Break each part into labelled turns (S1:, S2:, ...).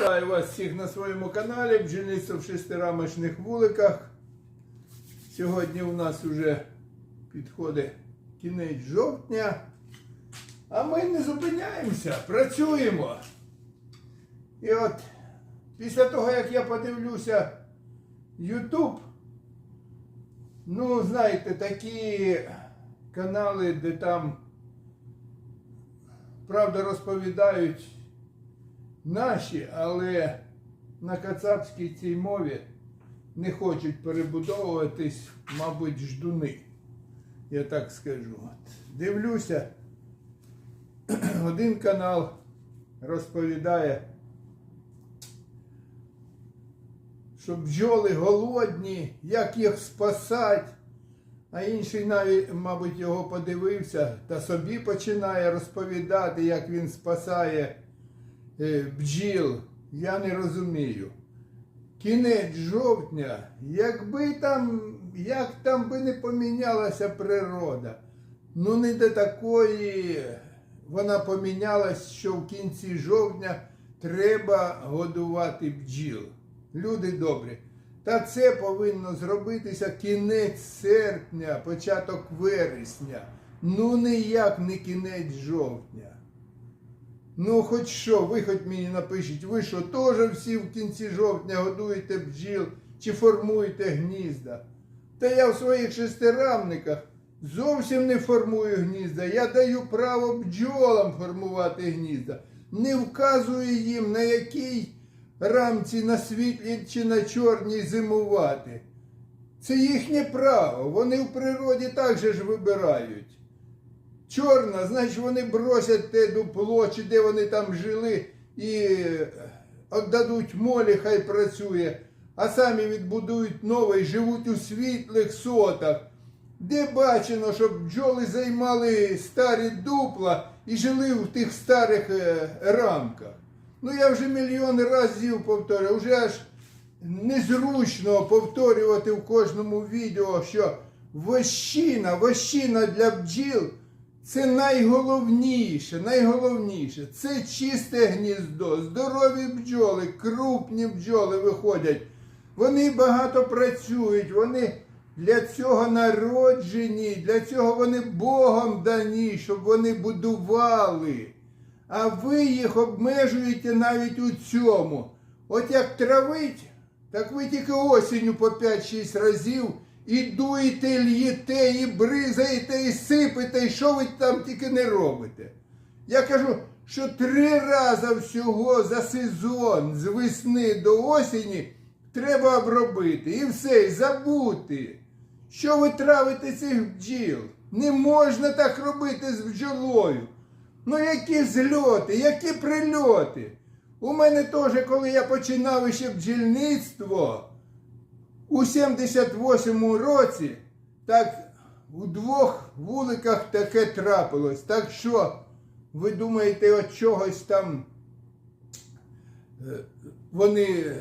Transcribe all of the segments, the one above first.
S1: Вітаю вас всіх на своєму каналі Бджільництво в шестирамочних вуликах. Сьогодні у нас вже підходить кінець жовтня, а ми не зупиняємося, працюємо. І от після того, як я подивлюся YouTube, ну, знаєте, такі канали, де там правда розповідають наші, але на кацапській цій мові не хочуть перебудовуватись, мабуть, ждуни. Я так скажу. Дивлюся, один канал розповідає, що бджоли голодні, як їх спасати. А інший навіть, мабуть, його подивився та собі починає розповідати, як він спасає бджіл. Я не розумію. Кінець жовтня, якби там, як там би не помінялася природа, ну не до такої вона помінялась, що в кінці жовтня треба годувати бджіл. Люди добрі. Та це повинно зробитися кінець серпня, початок вересня. Ну ніяк не кінець жовтня. Ну, хоч що, ви хоч мені напишіть, ви що, теж всі в кінці жовтня годуєте бджіл чи формуєте гнізда? Та я в своїх шестирамниках зовсім не формую гнізда. Я даю право бджолам формувати гнізда. Не вказую їм, на якій рамці на світлій чи на чорній зимувати. Це їхнє право. Вони в природі так же ж вибирають. Чорна, значить вони бросять те дупло, чи де вони там жили, і віддадуть молі, хай працює, а самі відбудують нове і живуть у світлих сотах. Де бачено, щоб бджоли займали старі дупла і жили в тих старих е, рамках. Ну я вже мільйон разів повторюю, вже аж незручно повторювати в кожному відео, що вощина, вощина для бджіл це найголовніше, найголовніше. Це чисте гніздо, здорові бджоли, крупні бджоли виходять. Вони багато працюють, вони для цього народжені, для цього вони Богом дані, щоб вони будували. А ви їх обмежуєте навіть у цьому. От як травить, так ви тільки осінню по 5-6 разів і дуєте, л'єте, і бризаєте, і сипете, і що ви там тільки не робите. Я кажу, що три рази всього за сезон з весни до осені треба обробити. І все, і забути. Що ви травите цих бджіл? Не можна так робити з бджолою. Ну які зльоти, які прильоти. У мене теж, коли я починав ще бджільництво у 78-му році, так у двох вуликах таке трапилось. Так що, ви думаєте, от чогось там е, вони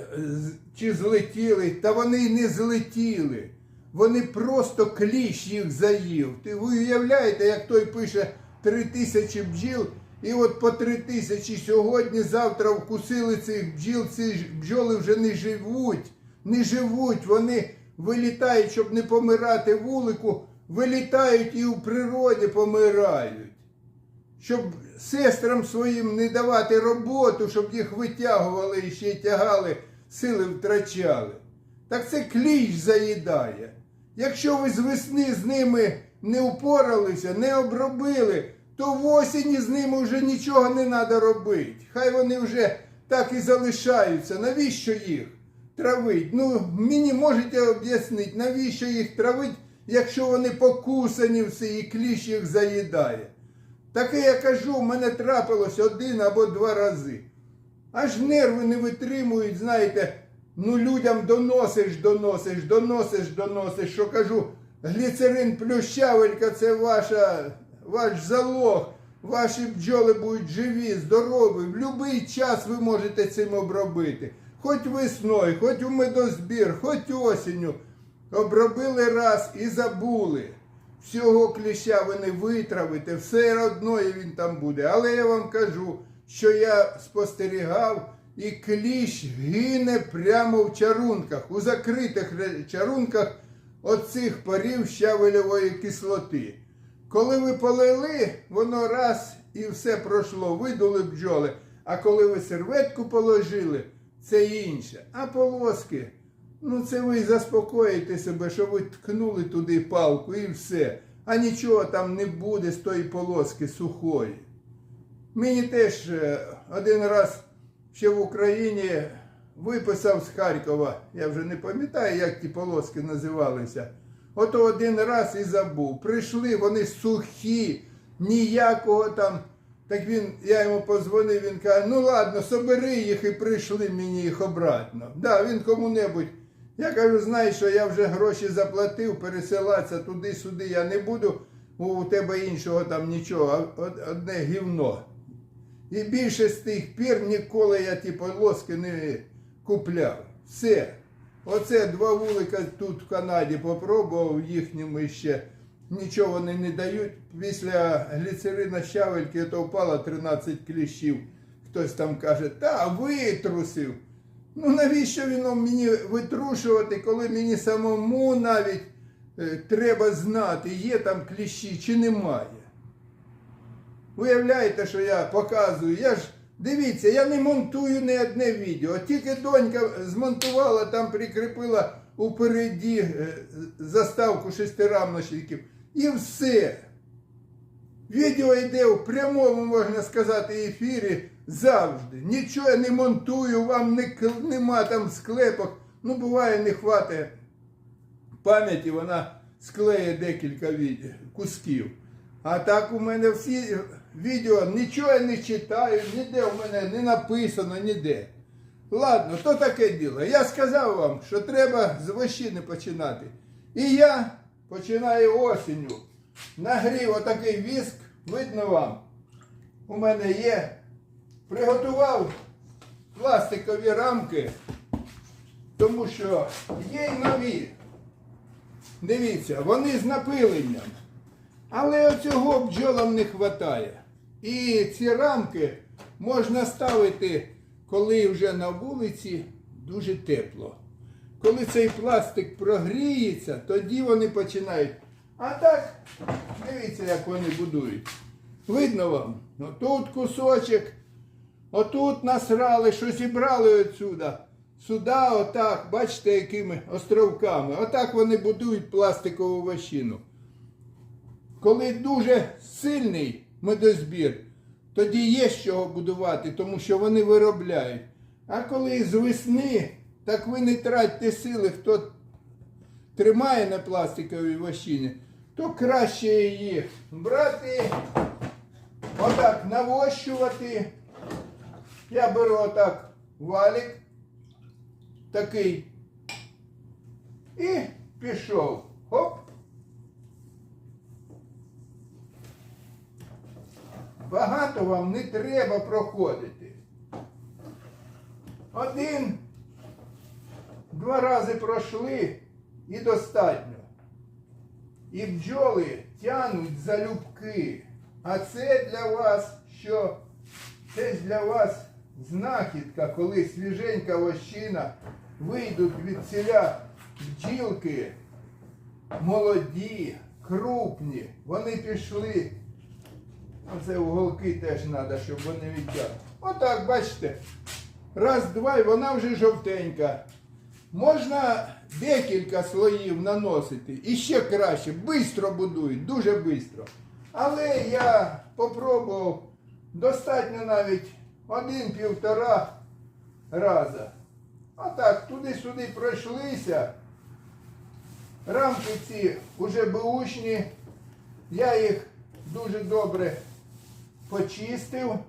S1: чи злетіли, та вони не злетіли. Вони просто кліщ їх заїв. Ти уявляєте, як той пише три тисячі бджіл, і от по три тисячі сьогодні, завтра вкусили цих бджіл, ці бджоли вже не живуть, не живуть, вони вилітають, щоб не помирати вулику, вилітають і у природі помирають. Щоб сестрам своїм не давати роботу, щоб їх витягували і ще тягали, сили втрачали. Так це кліщ заїдає. Якщо ви з весни з ними не упоралися, не обробили, то в осені з ними вже нічого не треба робити. Хай вони вже так і залишаються. Навіщо їх травить? Ну, мені можете об'яснити, навіщо їх травить, якщо вони покусані всі і кліщ їх заїдає. Таке я кажу, в мене трапилось один або два рази. Аж нерви не витримують, знаєте, ну людям доносиш, доносиш, доносиш, доносиш, що кажу, гліцерин плюс щавелька це ваша, ваш залог. Ваші бджоли будуть живі, здорові. В будь-який час ви можете цим обробити. Хоч весною, хоч у медозбір, хоч осінню. Обробили раз і забули. Всього кліща ви не витравите, все одно він там буде. Але я вам кажу, що я спостерігав і кліщ гине прямо в чарунках, у закритих чарунках оцих парів щавелевої кислоти. Коли ви полили, воно раз і все пройшло, видули бджоли. А коли ви серветку положили, це інше. А полоски, ну це ви заспокоїте себе, що ви ткнули туди палку і все. А нічого там не буде з тої полоски сухої. Мені теж е, один раз ще в Україні виписав з Харкова, я вже не пам'ятаю, як ті полоски називалися. Ото один раз і забув. Прийшли, вони сухі, ніякого там. Так він, я йому позвонив, він каже, ну ладно, собери їх і прийшли мені їх обратно. Да, він кому-небудь. Я кажу, знаєш, що я вже гроші заплатив, пересилатися туди-сюди, я не буду, у тебе іншого там нічого, одне гівно. І більше з тих пір ніколи я ті полоски не купляв. Все. Оце два вулика тут в Канаді попробував їхньому ще. Нічого вони не дають. Після гліцерина щавельки то впало 13 кліщів. Хтось там каже, та витрусив. Ну навіщо він мені витрушувати, коли мені самому навіть е, треба знати, є там кліщі чи немає. Уявляєте, що я показую? Я ж дивіться, я не монтую ні одне відео. Тільки донька змонтувала, там прикріпила упереді е, заставку шестирамнощиків. І все. Відео йде в прямому, можна сказати, ефірі завжди. Нічого я не монтую, вам не, нема там склепок. Ну, буває, не хватає пам'яті, вона склеє декілька від- кусків. А так у мене всі відео, нічого я не читаю, ніде у мене не написано, ніде. Ладно, то таке діло. Я сказав вам, що треба з вощини починати. І я починаю осінню. Нагрів отакий віск, видно вам. У мене є. Приготував пластикові рамки, тому що є й нові. Дивіться, вони з напиленням. Але оцього бджолам не вистачає. І ці рамки можна ставити, коли вже на вулиці дуже тепло. Коли цей пластик прогріється, тоді вони починають. А так, дивіться, як вони будують. Видно вам? Отут кусочок, отут насрали, що зібрали отсюда. Сюда, отак, бачите, якими островками. Отак вони будують пластикову вощину. Коли дуже сильний медозбір, тоді є з чого будувати, тому що вони виробляють. А коли з весни, так ви не тратьте сили, хто тримає на пластиковій вощині, то краще її брати, отак навощувати. Я беру отак валік такий і пішов. Хоп. Багато вам не треба проходити. Один, два рази пройшли і достатньо. І бджоли тянуть за любки. А це для вас що? Це для вас знахідка, коли свіженька вощина вийдуть від ціля бджілки, молоді, крупні. Вони пішли. Оце уголки теж треба, щоб вони відтягли. Отак, бачите. Раз, два, і вона вже жовтенька. Можна декілька слоїв наносити. І ще краще. Бистро будують, дуже бистро. Але я попробував достатньо навіть один-півтора раза. Отак, туди-сюди пройшлися. Рамки ці вже беушні. Я їх дуже добре почистив.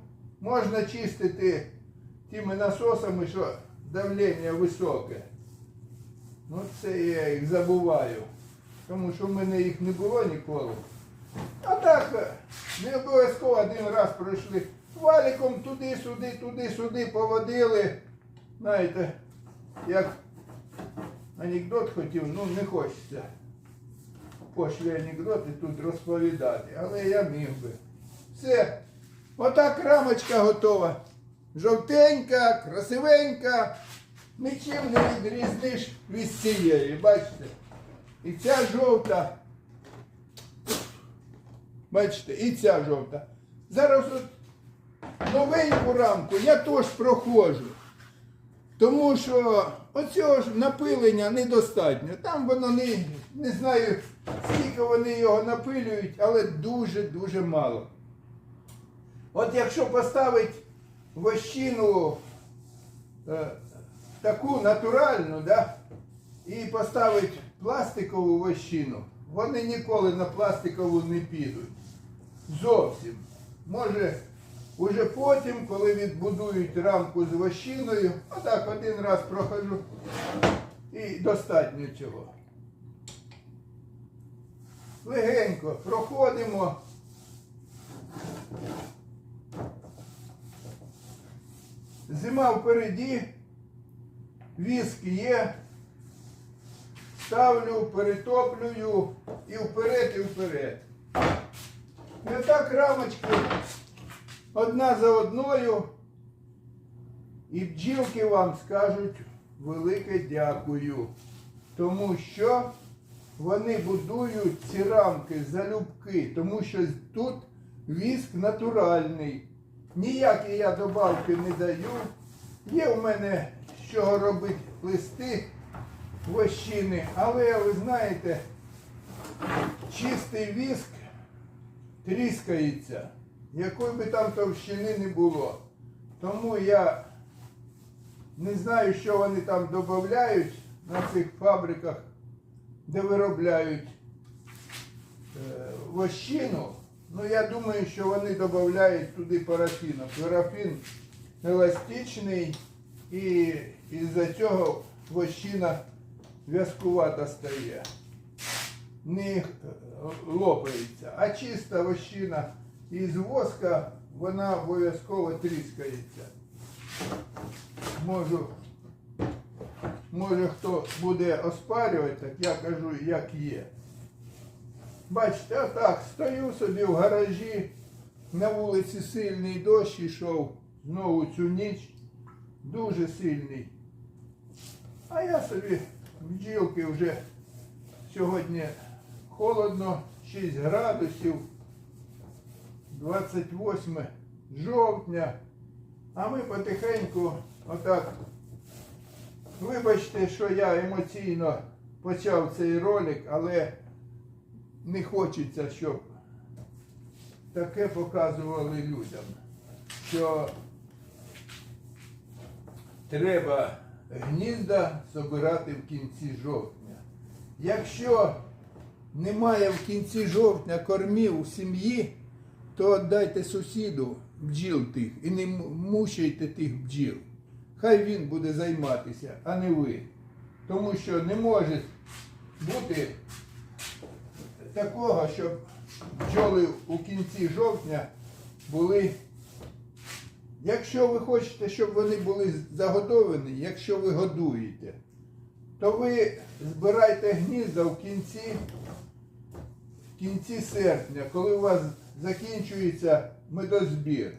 S1: Можна чистити тими насосами, що давлення високе. Ну це я їх забуваю. Тому що в мене їх не було ніколи. А так, е, не обов'язково один раз пройшли. Валіком туди-сюди, туди-сюди поводили. Знаєте, як анекдот хотів, ну не хочеться. Пошлі анекдоти тут розповідати, але я міг би. Все. Отак рамочка готова. жовтенька, красивенька, нічим не відрізниш від цієї, бачите? І ця жовта. Бачите, і ця жовта. Зараз от новеньку рамку я теж проходжу. Тому що оцього ж напилення недостатньо. Там воно не, не знаю, скільки вони його напилюють, але дуже-дуже мало. От якщо поставити вощину е, таку натуральну, да, і поставити пластикову вощину, вони ніколи на пластикову не підуть. Зовсім. Може, уже потім, коли відбудують рамку з вощиною, отак один раз прохожу і достатньо цього. Легенько проходимо. Зима впереді, віск є. Ставлю, перетоплюю і вперед, і вперед. І отак рамочки одна за одною. І бджілки вам скажуть велике дякую. Тому що вони будують ці рамки залюбки, тому що тут віск натуральний. Ніякі я добавки не даю. Є у мене чого робити листи вощини, але ви знаєте, чистий віск тріскається, якої би там товщини не було. Тому я не знаю, що вони там додають на цих фабриках, де виробляють е, вощину. Ну, я думаю, що вони додають туди парафіну. Парафін еластичний і із-за цього вощина в'язкувата стає. Не лопається. А чиста вощина із воска, вона обов'язково тріскається. Можу, може хто буде оспарювати, так я кажу, як є. Бачите, отак, стою собі в гаражі, на вулиці сильний дощ ішов, знову цю ніч, дуже сильний. А я собі бджілки вже сьогодні холодно, 6 градусів, 28 жовтня. А ми потихеньку отак. Вибачте, що я емоційно почав цей ролик, але не хочеться, щоб таке показували людям, що треба гнізда збирати в кінці жовтня. Якщо немає в кінці жовтня кормів у сім'ї, то віддайте сусіду бджіл тих і не мучайте тих бджіл. Хай він буде займатися, а не ви. Тому що не може бути такого, щоб бджоли у кінці жовтня були. Якщо ви хочете, щоб вони були заготовлені, якщо ви годуєте, то ви збирайте гнізда в кінці, в кінці серпня, коли у вас закінчується медозбір.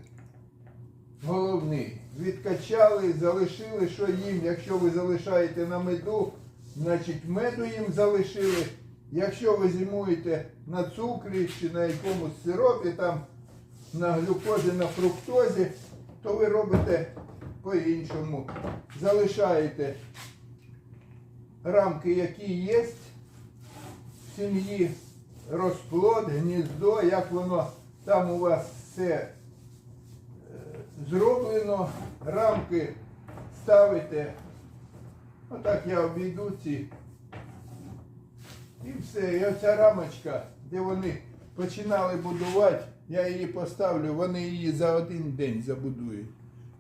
S1: Головний. Відкачали, залишили, що їм, якщо ви залишаєте на меду, значить меду їм залишили. Якщо ви зимуєте на цукрі чи на якомусь сиропі, там на глюкозі, на фруктозі, то ви робите по-іншому. Залишаєте рамки, які є в сім'ї, розплод, гніздо, як воно там у вас все е, зроблено, рамки ставите. Отак я обійду ці. І все. І оця рамочка, де вони починали будувати, я її поставлю, вони її за один день забудують.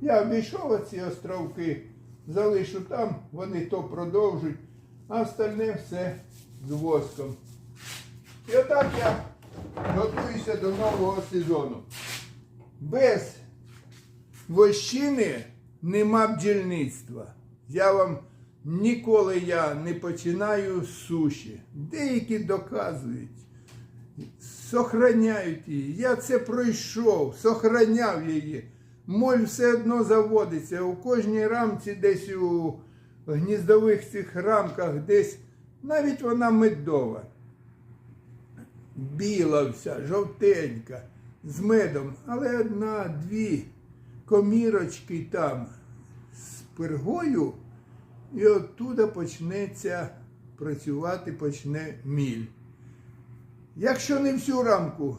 S1: Я обійшов оці островки, залишу там, вони то продовжують, а остальне все з воском. І отак я готуюся до нового сезону. Без вощини нема бджільництва. Я вам ніколи я не починаю з суші. Деякі доказують, сохраняють її. Я це пройшов, сохраняв її. моль все одно заводиться. У кожній рамці, десь у гніздових цих рамках, десь навіть вона медова. Біла вся, жовтенька, з медом, але одна-дві комірочки там з пергою, і оттуда почнеться працювати, почне міль. Якщо не всю рамку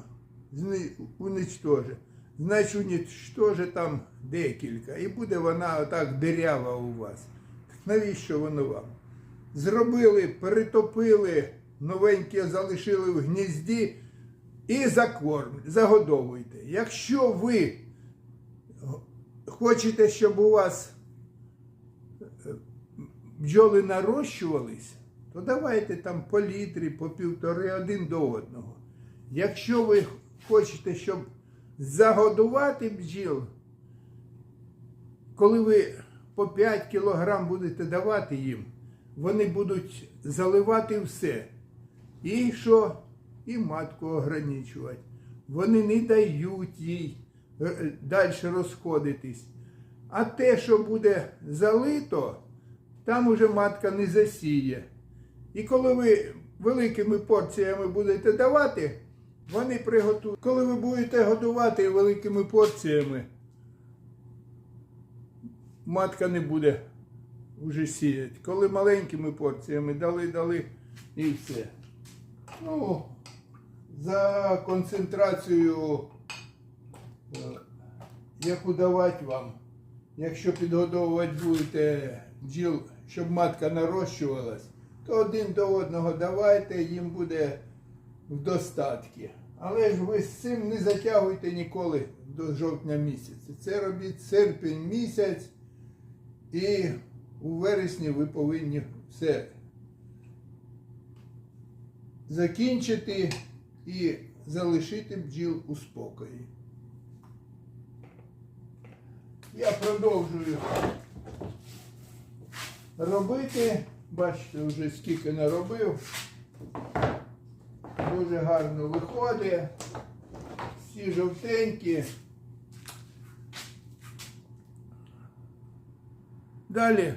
S1: уничтожить, значить уничтожить там декілька. І буде вона отак дирява у вас. Навіщо воно вам? Зробили, перетопили, новеньке залишили в гнізді і закорм, загодовуйте. Якщо ви хочете, щоб у вас е, бджоли нарощувались, то давайте там по літрі, по півтори один до одного. Якщо ви хочете, щоб загодувати бджіл, коли ви по 5 кілограм будете давати їм, вони будуть заливати все. І що? І матку ограничувати. Вони не дають їй далі розходитись. А те, що буде залито, там уже матка не засіє. І коли ви великими порціями будете давати, вони приготують. Коли ви будете годувати великими порціями, матка не буде вже сіяти. Коли маленькими порціями дали, дали і все. Ну, за концентрацію, е, яку давати вам, якщо підгодовувати будете бджіл, щоб матка нарощувалась, то один до одного давайте, їм буде в достатки. Але ж ви з цим не затягуйте ніколи до жовтня місяця. Це робіть серпень місяць, і у вересні ви повинні все закінчити і залишити бджіл у спокої. Я продовжую робити. Бачите, вже скільки наробив. Дуже гарно виходить. Всі жовтенькі. Далі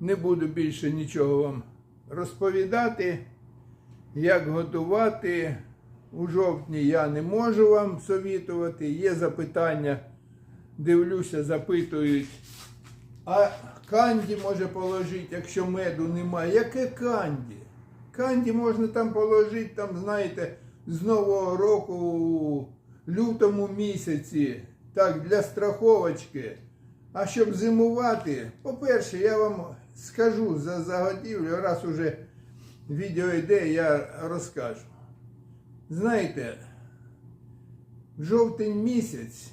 S1: не буду більше нічого вам розповідати, як готувати. У жовтні я не можу вам совітувати. Є запитання, дивлюся, запитують. А канді може положити, якщо меду немає. Яке канді? Канді можна там положити, там, знаєте, з Нового року у лютому місяці, так, для страховочки. А щоб зимувати, по-перше, я вам скажу за заготівлю, раз уже відео йде, я розкажу. Знаєте, жовтень місяць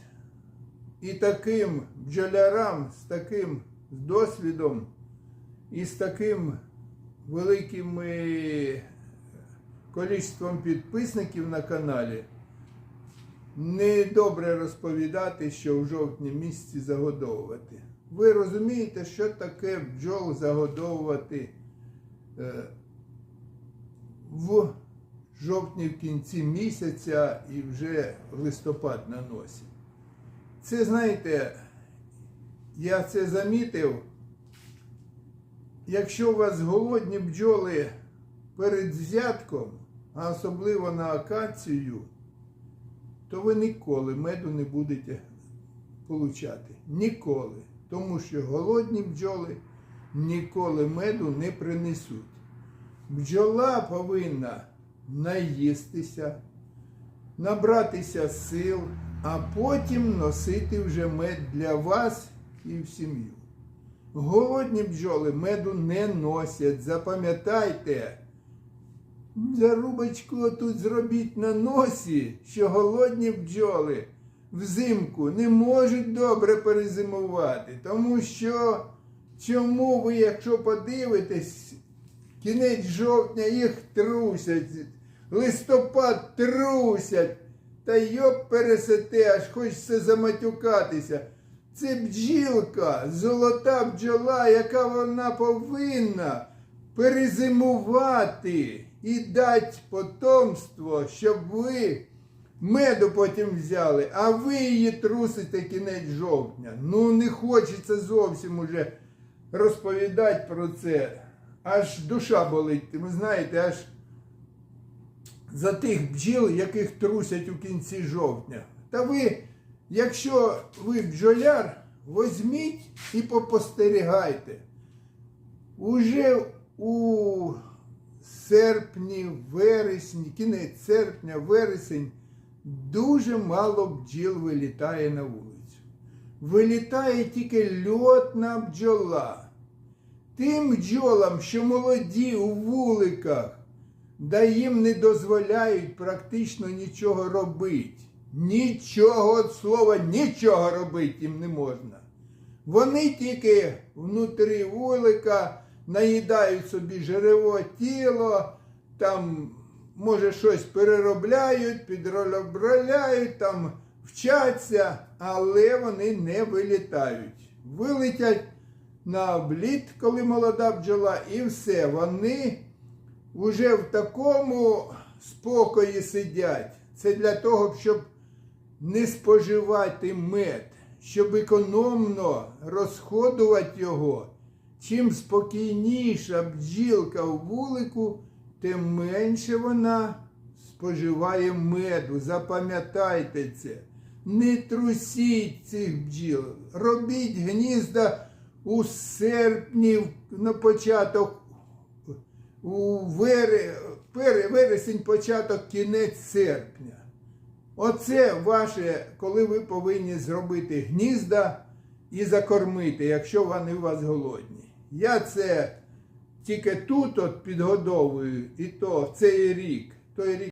S1: і таким бджолярам з таким досвідом і з таким великим е, количеством підписників на каналі недобре розповідати, що в жовтні місяці загодовувати. Ви розумієте, що таке бджол загодовувати е, в жовтні в кінці місяця і вже листопад на носі. Це, знаєте, я це замітив. Якщо у вас голодні бджоли перед взятком, а особливо на акацію, то ви ніколи меду не будете получати. Ніколи. Тому що голодні бджоли ніколи меду не принесуть. Бджола повинна наїстися, набратися сил, а потім носити вже мед для вас і в сім'ю. Голодні бджоли меду не носять, запам'ятайте. Зарубочку тут зробіть на носі, що голодні бджоли взимку не можуть добре перезимувати. Тому що чому ви, якщо подивитесь, кінець жовтня їх трусять, листопад трусять, та йоп пересете, аж хочеться заматюкатися. Це бджілка, золота бджола, яка вона повинна перезимувати і дати потомство, щоб ви меду потім взяли, а ви її трусите кінець жовтня. Ну не хочеться зовсім уже розповідати про це. Аж душа болить. Ви знаєте, аж за тих бджіл, яких трусять у кінці жовтня. Та ви, якщо ви бджоляр, возьміть і попостерігайте. Уже у серпні, вересні, кінець серпня, вересень дуже мало бджіл вилітає на вулицю. Вилітає тільки льотна бджола. Тим бджолам, що молоді у вуликах, да їм не дозволяють практично нічого робити. Нічого от слова, нічого робити їм не можна. Вони тільки внутрі вулика наїдають собі жерево тіло, там, може, щось переробляють, підробляють, там вчаться, але вони не вилітають. Вилетять на обліт, коли молода бджола, і все. Вони вже в такому спокої сидять. Це для того, щоб не споживати мед, щоб економно розходувати його. Чим спокійніша бджілка в вулику, тим менше вона споживає меду. Запам'ятайте це. Не трусіть цих бджіл. Робіть гнізда у серпні на початок, у вере, вересень, початок, кінець серпня. Оце ваше, коли ви повинні зробити гнізда і закормити, якщо вони у вас голодні. Я це тільки тут от підгодовую, і то цей рік. Той рік